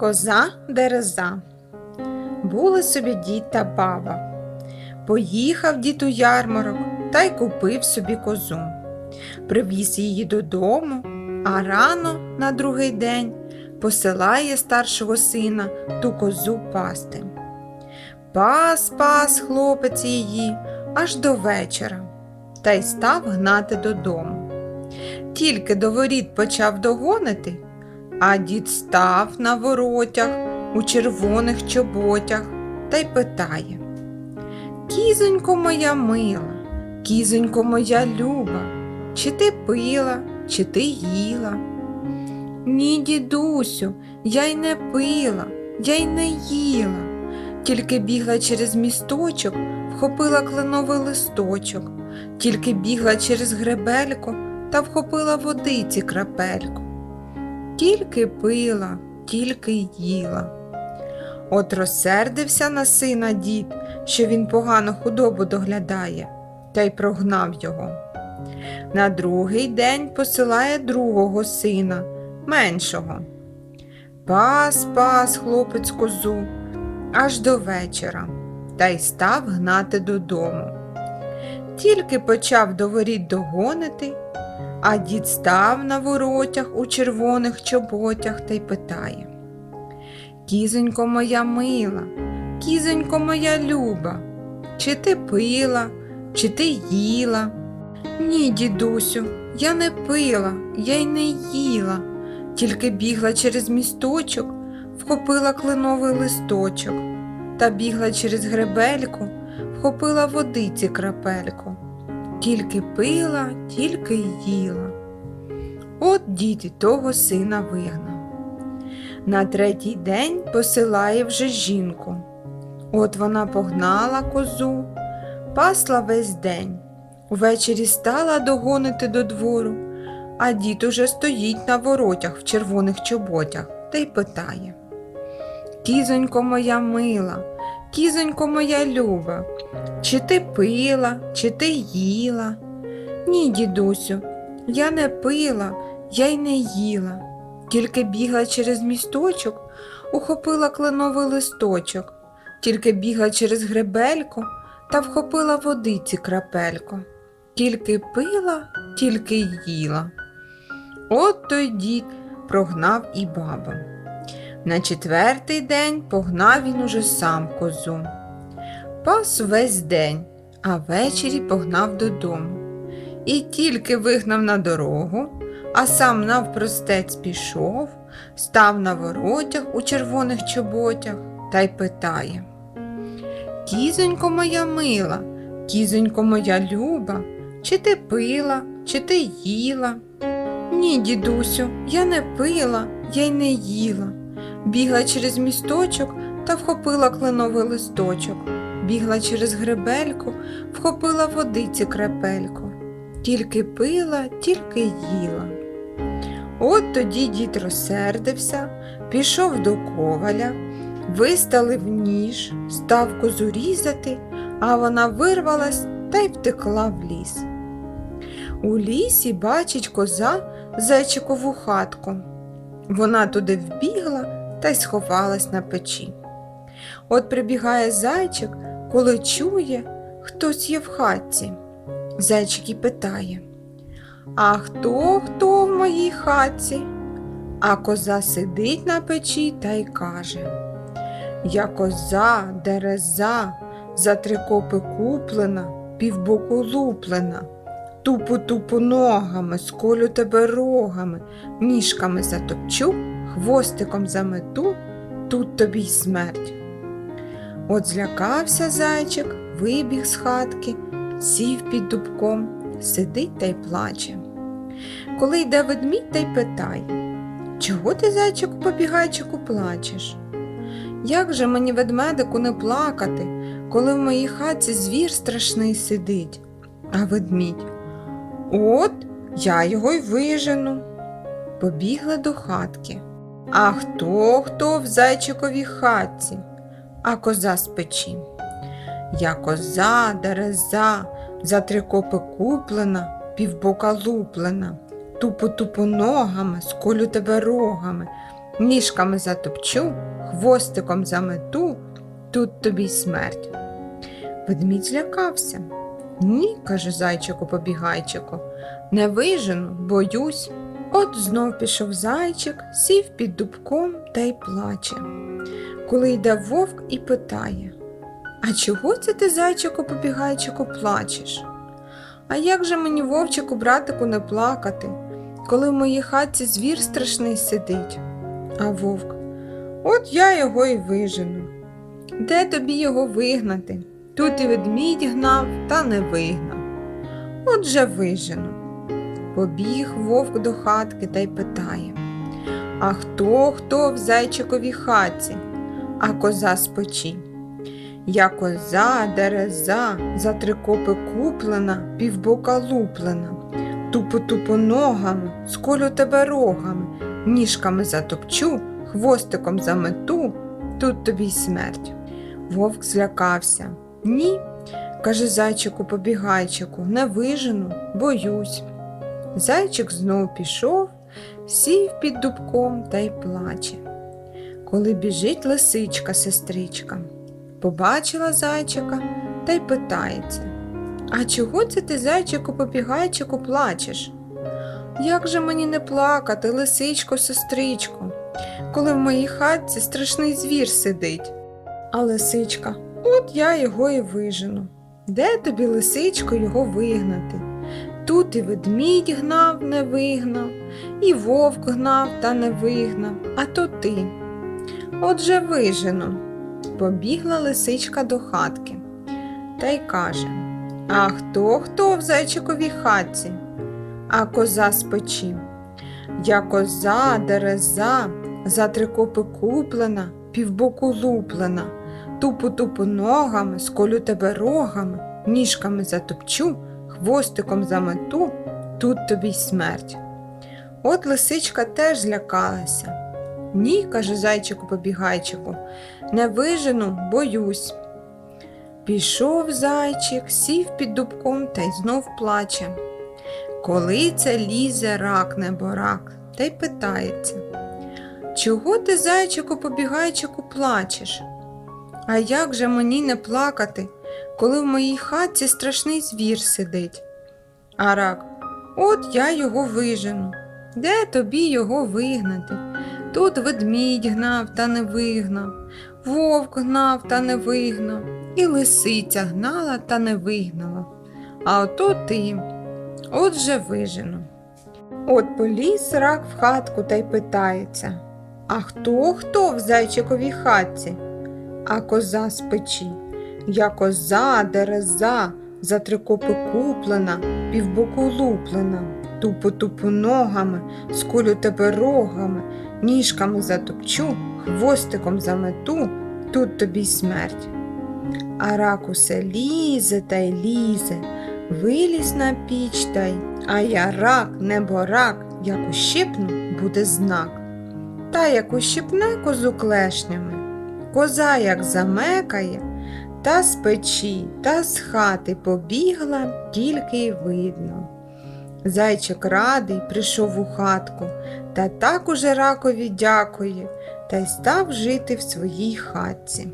Коза дереза. Були собі дід та баба. Поїхав дід у ярмарок та й купив собі козу. Привіз її додому, а рано на другий день посилає старшого сина ту козу пасти. Пас пас хлопець її аж до вечора та й став гнати додому. Тільки до воріт почав догонити, а дід став на воротях у червоних чоботях та й питає Кізонько моя мила, кізонько моя люба, чи ти пила, чи ти їла? Ні, дідусю, я й не пила, я й не їла, тільки бігла через місточок, вхопила кленовий листочок, тільки бігла через гребельку та вхопила водиці крапельку. Тільки пила, тільки їла. От розсердився на сина дід, що він погано худобу доглядає, та й прогнав його. На другий день посилає другого сина, меншого. Пас, пас, хлопець козу, аж до вечора, та й став гнати додому. Тільки почав до воріт догонити, а дід став на воротях у червоних чоботях та й питає Кізонько моя мила, кізонько моя люба, чи ти пила, чи ти їла? Ні, дідусю, я не пила, я й не їла, тільки бігла через місточок, вхопила кленовий листочок та бігла через гребельку, вхопила водиці крапельку. Тільки пила, тільки їла. От дід і того сина вигнав. На третій день посилає вже жінку. От вона погнала козу, пасла весь день. Увечері стала догонити до двору, а дід уже стоїть на воротях в червоних чоботях та й питає Кізонько моя мила, кізонько моя люба, чи ти пила, чи ти їла? Ні, дідусю, я не пила, я й не їла, тільки бігла через місточок, ухопила кленовий листочок, тільки бігла через гребельку та вхопила водиці крапельку. Тільки пила, тільки їла. От той дід прогнав і бабу. На четвертий день погнав він уже сам козу. Пас весь день, а ввечері погнав додому. І тільки вигнав на дорогу, а сам навпростець пішов, став на воротях у червоних чоботях та й питає Кізонько моя мила, кізонько моя люба, чи ти пила, чи ти їла? Ні, дідусю, я не пила, я й не їла. Бігла через місточок та вхопила кленовий листочок, бігла через гребельку, вхопила водиці крапельку. Тільки пила, тільки їла. От тоді дід розсердився, пішов до коваля, виставив ніж, став козу різати, а вона вирвалась та й втекла в ліс. У лісі бачить коза зайчикову хатку. Вона туди вбігла та й сховалась на печі. От прибігає зайчик, коли чує, хтось є в хатці. Зайчик і питає А хто хто в моїй хатці? А коза сидить на печі та й каже Я коза, дереза, за три копи куплена, півбоку луплена. Тупу тупу ногами, сколю тебе рогами, ніжками затопчу, хвостиком замету, тут тобі й смерть. От злякався зайчик, вибіг з хатки, сів під дубком, сидить та й плаче. Коли йде ведмідь та й питає Чого ти, зайчику, побігайчику, плачеш? Як же мені ведмедику не плакати, коли в моїй хатці звір страшний сидить? А ведмідь От я його й вижену. Побігла до хатки. А хто хто в зайчиковій хатці, а коза з печі. Я коза, дереза, за три копи куплена, півбока луплена, тупо тупо ногами, сколю тебе рогами, ніжками затопчу, хвостиком замету, тут тобі й смерть. Ведмідь злякався. Ні, каже зайчику побігайчику, не вижену, боюсь. От знов пішов зайчик, сів під дубком та й плаче. Коли йде вовк і питає А чого це ти, зайчику побігайчику, плачеш? А як же мені, вовчику, братику, не плакати, коли в моїй хатці звір страшний сидить? А вовк, от я його і вижену. Де тобі його вигнати? Тут і ведмідь гнав, та не вигнав. Отже вижену. Побіг вовк до хатки та й питає А хто хто в зайчиковій хатці, а коза печі? Я коза, дереза, за три копи куплена, півбока луплена, тупо-тупо ногами, сколю тебе рогами, ніжками затопчу, хвостиком замету, тут тобі й смерть. Вовк злякався. Ні, каже зайчику побігайчику, не вижену, боюсь. Зайчик знов пішов, сів під дубком та й плаче. Коли біжить лисичка, сестричка, побачила зайчика та й питається А чого це ти, зайчику побігайчику, плачеш? Як же мені не плакати, лисичко, сестричко, коли в моїй хатці страшний звір сидить? А лисичка, от я його і вижену. Де тобі, лисичко, його вигнати? Тут і ведмідь гнав, не вигнав, і вовк гнав та не вигнав, а то ти. Отже вижену. Побігла лисичка до хатки та й каже А хто хто в зайчиковій хатці? А коза з печі. Я коза, дереза, за три копи куплена, півбоку луплена, тупу-тупу ногами, сколю тебе рогами, ніжками затопчу, хвостиком замету, тут тобі й смерть. От лисичка теж злякалася. Ні, каже зайчику побігайчику, не вижену, боюсь. Пішов зайчик, сів під дубком та й знов плаче. Коли це лізе рак неборак, та й питається. Чого ти, зайчику побігайчику, плачеш? А як же мені не плакати, коли в моїй хатці страшний звір сидить? А рак, от я його вижену. Де тобі його вигнати? Тут ведмідь гнав та не вигнав, вовк гнав та не вигнав, і лисиця гнала та не вигнала. А ото ти, отже вижену. От поліз рак в хатку та й питається А хто хто в зайчиковій хатці? А коза з печі. Я коза, дереза, за три копи куплена, півбоку луплена, тупо-тупо ногами, сколю тебе рогами, ніжками затопчу, хвостиком замету, тут тобі смерть. А рак усе лізе та й лізе, виліз на піч та й, а я рак, небо рак, як ущипну, буде знак. Та як ущипне козу клешнями, коза як замекає, та з печі, та з хати побігла, тільки й видно. Зайчик радий прийшов у хатку, та так уже ракові дякує, та й став жити в своїй хатці.